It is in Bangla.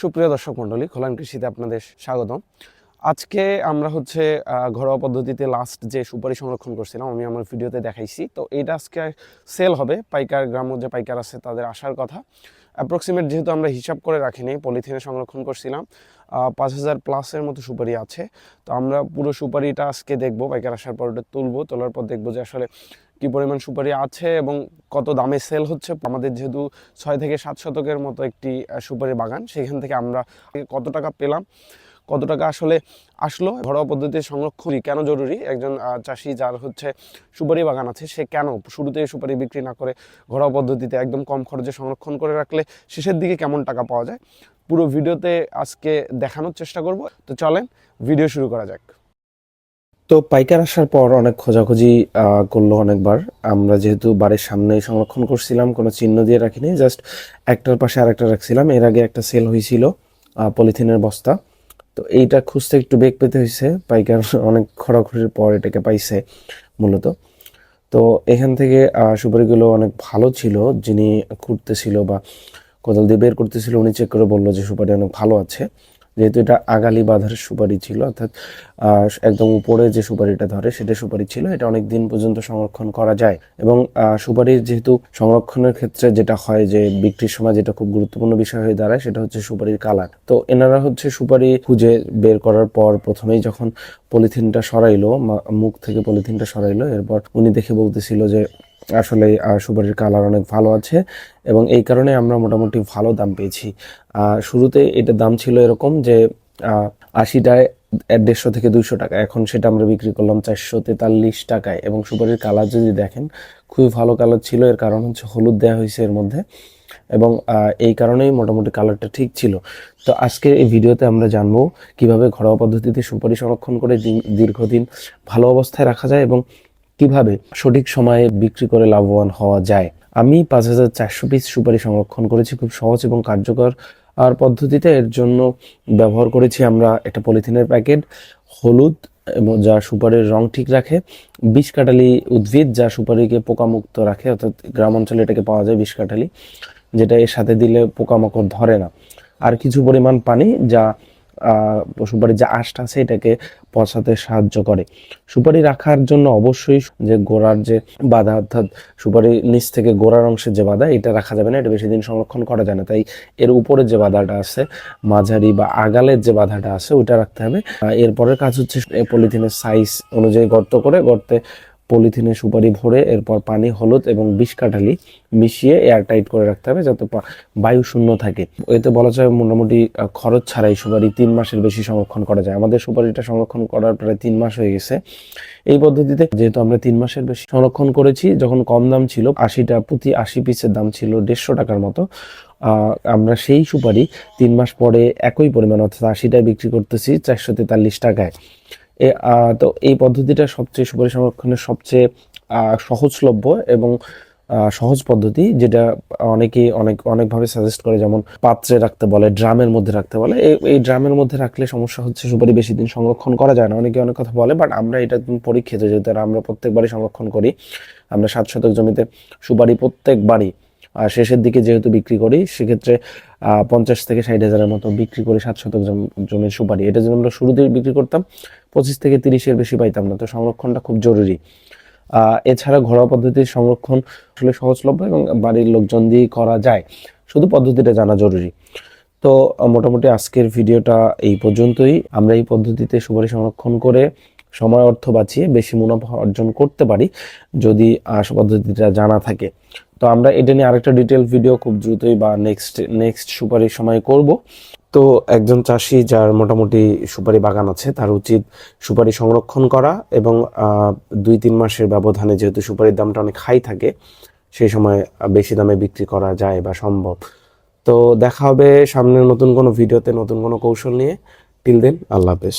সুপ্রিয় দর্শক মণ্ডলী, খোলান কৃষিতে আপনাদের স্বাগতম। আজকে আমরা হচ্ছে ঘরোয়া পদ্ধতিতে লাস্ট যে সুপারি সংরক্ষণ করছিলাম, আমি আমার ভিডিওতে দেখাইছি। তো এটা আজকে সেল হবে, পাইকার গ্রাম্য যে পাইকার আছে তাদের আসার কথা। অ্যাপ্রক্সিমেট যেহেতু আমরা হিসাব করে রাখিনি পলিথিনে সংরক্ষণ করছিলাম পাঁচ হাজার প্লাসের মতো সুপারি আছে। তো আমরা পুরো সুপারিটা আজকে দেখব, পাইকার আসার পর ওটা তুলবো, তোলার পর দেখব যে আসলে কি পরিমাণ সুপারি আছে এবং কত দামে সেল হচ্ছে? আমাদের যেহেতু ছয় থেকে সাত শতকের মতো একটি সুপারি বাগান, সেখান থেকে আমরা কত টাকা পেলাম? কত টাকা আসলে আসলো? ঘরোয়া পদ্ধতিতে সংরক্ষণ কেন জরুরি? একজন চাষি যার হচ্ছে সুপারি বাগান আছে, সে কেন শুরুতে সুপারি বিক্রি না করে ঘরোয়া পদ্ধতিতে একদম কম খরচে সংরক্ষণ করে রাখলে শেষের দিকে কেমন টাকা পাওয়া যায়? পুরো ভিডিওতে আজকে দেখানোর চেষ্টা করব। তো চলেন, ভিডিও শুরু করা যাক। তো পাইকার আসার পর অনেক খোঁজাখুঁজি করল অনেকবার। আমরা যেহেতু বাড়ির সামনেই সংরক্ষণ করছিলাম, কোনো চিহ্ন দিয়ে রাখিনি জাস্ট একটার পাশে আরেকটা রাখছিলাম। এর আগে একটা সেল হয়েছিল পলিথিনের বস্তা। তো এইটা খুঁজতে একটু বেগ পেতে হয়েছে পাইকার অনেক খড়াখড়ির পর এটাকে পাইছে মূলত। তো এখান থেকে সুপারিগুলো অনেক ভালো ছিল, যিনি খুঁড়তেছিল বা কোদাল দিয়ে বের করতেছিল, উনি চেক করে বলল যে সুপারি অনেক ভালো আছে। যেহেতু এটা আগালি বাঁধার সুপারি ছিল, অর্থাৎ একদম উপরে যে সুপারিটা ধরে সেটা সুপারি ছিল, এটা অনেক দিন পর্যন্ত সংরক্ষণ করা যায়। এবং সুপারির যেহেতু সংরক্ষণের ক্ষেত্রে যেটা হয় যে বিক্রির সময় যেটা খুব গুরুত্বপূর্ণ বিষয় হয়ে দাঁড়ায়, সেটা হচ্ছে সুপারির কালার। তো এনারা হচ্ছে সুপারি খুঁজে বের করার পর প্রথমেই যখন পলিথিনটা সরাইলো মুখ থেকে পলিথিনটা সরাইলো, এরপর উনি দেখে বলতেছিল যে আসলে সুপারির কালার অনেক ভালো আছে এবং এই কারণে আমরা মোটামুটি ভালো দাম পেয়েছি। শুরুতে এটার দাম ছিল এরকম যে আশিটায় দেড়শো থেকে দুইশো টাকা। এখন সেটা আমরা বিক্রি করলাম চারশো তেতাল্লিশ টাকায় এবং সুপারির কালার যদি দেখেন, খুবই ভালো কালার ছিল। এর কারণ হচ্ছে হলুদ দেওয়া হয়েছে এর মধ্যে এবং এই কারণেই মোটামুটি কালারটা ঠিক ছিল। তো আজকে এই ভিডিওতে আমরা জানব কীভাবে ঘরোয়া পদ্ধতিতে সুপারি সংরক্ষণ করে দীর্ঘদিন ভালো অবস্থায় রাখা যায় এবং কীভাবে সঠিক সময়ে বিক্রি করে লাভবান হওয়া যায়? আমি পাঁচ হাজার চারশো পিস সুপারি সংরক্ষণ করেছি খুব সহজ এবং কার্যকর আর পদ্ধতিতে এর জন্য ব্যবহার করেছি আমরা একটা পলিথিনের প্যাকেট, হলুদ এবং যা সুপারির রং ঠিক রাখে, বিষ কাটালি উদ্ভিদ যা সুপারিকে পোকামুক্ত রাখে, অর্থাৎ গ্রাম অঞ্চলে এটাকে পাওয়া যায় বিষ কাটালি যেটা এর সাথে দিলে পোকামাকড় ধরে না। আর কিছু পরিমাণ পানি যা আহ, সুপারির যে আঁশটা আছে এটাকে পচাতে সাহায্য করে। সুপারি রাখার জন্য অবশ্যই যে গোড়ার যে বাধা অর্থাৎ সুপারি নিচ থেকে গোড়ার অংশের যে বাধা এটা রাখা যাবে না এটা বেশি দিন সংরক্ষণ করা যায় না। তাই এর উপরে যে বাধাটা আছে মাঝারি বা আগালের যে বাধাটা আছে ওইটা রাখতে হবে। এরপরের কাজ হচ্ছে পলিথিনের সাইজ অনুযায়ী গর্ত করে গর্তে পলিথিনে সুপারি ভরে এরপর পানি, হলুদ এবং বিষ কাঠালি মিশিয়ে এয়ার টাইট করে রাখতে হবে যাতে বায়ু শূন্য থাকে। এতে বলা যায় মোটামুটি খরচ ছাড়াই সুপারি তিন মাসের বেশি সংরক্ষণ করা যায়। আমাদের সুপারিটা সংরক্ষণ করার প্রায় তিন মাস হয়ে গেছে। এই পদ্ধতিতে যেহেতু আমরা তিন মাসের বেশি সংরক্ষণ করেছি, যখন কম দাম ছিল, আশিটা প্রতি আশি পিসের দাম ছিল দেড়শো টাকার মতো আমরা সেই সুপারি তিন মাস পরে একই পরিমাণ, অর্থাৎ আশিটায় বিক্রি করতেছি চারশো তেতাল্লিশ টাকায়। তো এই পদ্ধতিটা সবচেয়ে সুপারি সংরক্ষণের সবচেয়ে সহজলভ্য এবং সহজ পদ্ধতি যেটা অনেকেই অনেক, অনেকভাবে সাজেস্ট করে, যেমন পাত্রে রাখতে বলে, ড্রামের মধ্যে রাখতে বলে। এই- ড্রামের মধ্যে রাখলে সমস্যা হচ্ছে সুপারি বেশি দিন সংরক্ষণ করা যায় না। অনেকে অনেক কথা বলে বাট আমরা এটা পরীক্ষিত, যেহেতু আমরা প্রত্যেকবারই সংরক্ষণ করি। আমরা সাত শতক জমিতে সুপারি প্রত্যেকবারই শেষের দিকে যেহেতু বিক্রি করি, সেক্ষেত্রে পঞ্চাশ থেকে ষাট হাজারের মতো বিক্রি করি সাত শতক জম- জমির সুপারি। এটা যদি আমরা শুরুতেই বিক্রি করতাম, পঁচিশ থেকে তিরিশের বেশি পাইতাম না, তো সংরক্ষণটা খুব জরুরি। এছাড়া ঘরোয়া পদ্ধতির সংরক্ষণ আসলে সহজলভ্য এবং বাড়ির লোকজন দিয়ে করা যায়। শুধু পদ্ধতিটা জানা জরুরি। তো, মোটামুটি আজকের ভিডিওটা এই পর্যন্তই। আমরা এই পদ্ধতিতে সুপারি সংরক্ষণ করে সময় অর্থ বাঁচিয়ে বেশি মুনাফা অর্জন করতে পারি যদি আহ, পদ্ধতিটা জানা থাকে। তো আমরা এটা নিয়ে আরেকটা ডিটেল ভিডিও খুব দ্রুতই বা নেক্সট নেক্সট সুপারির সময় করব। তো একজন চাষি যার মোটামুটি সুপারি বাগান আছে তার উচিত সুপারি সংরক্ষণ করা এবং দুই তিন মাসের ব্যবধানে যেহেতু সুপারির দামটা অনেক হাই থাকে সেই সময় বেশি দামে বিক্রি করা যায় বা সম্ভব। তো দেখা হবে সামনের নতুন কোনো ভিডিওতে নতুন কোনো কৌশল নিয়ে। টিল দেন আল্লাহ হাফেজ।